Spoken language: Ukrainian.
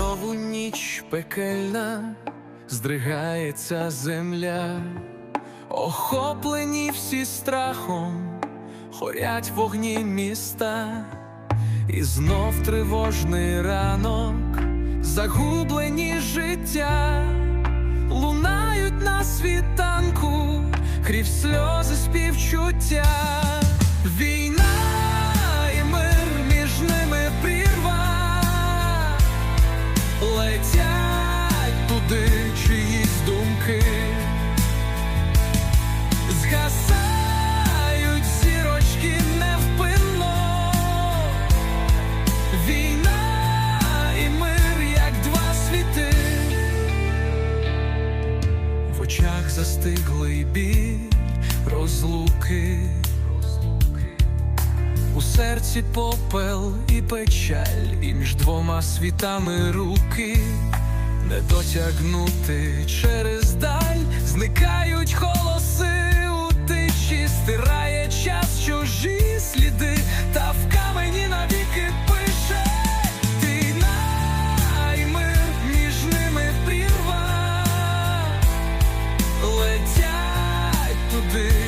Знову ніч пекельна, здригається земля, охоплені всі страхом, хорять вогні міста, і знов тривожний ранок, загублені життя, лунають на світанку, крізь сльози співчуття. Застиглий біль розлуки. У серці попел і печаль, і між двома світами руки не дотягнути через be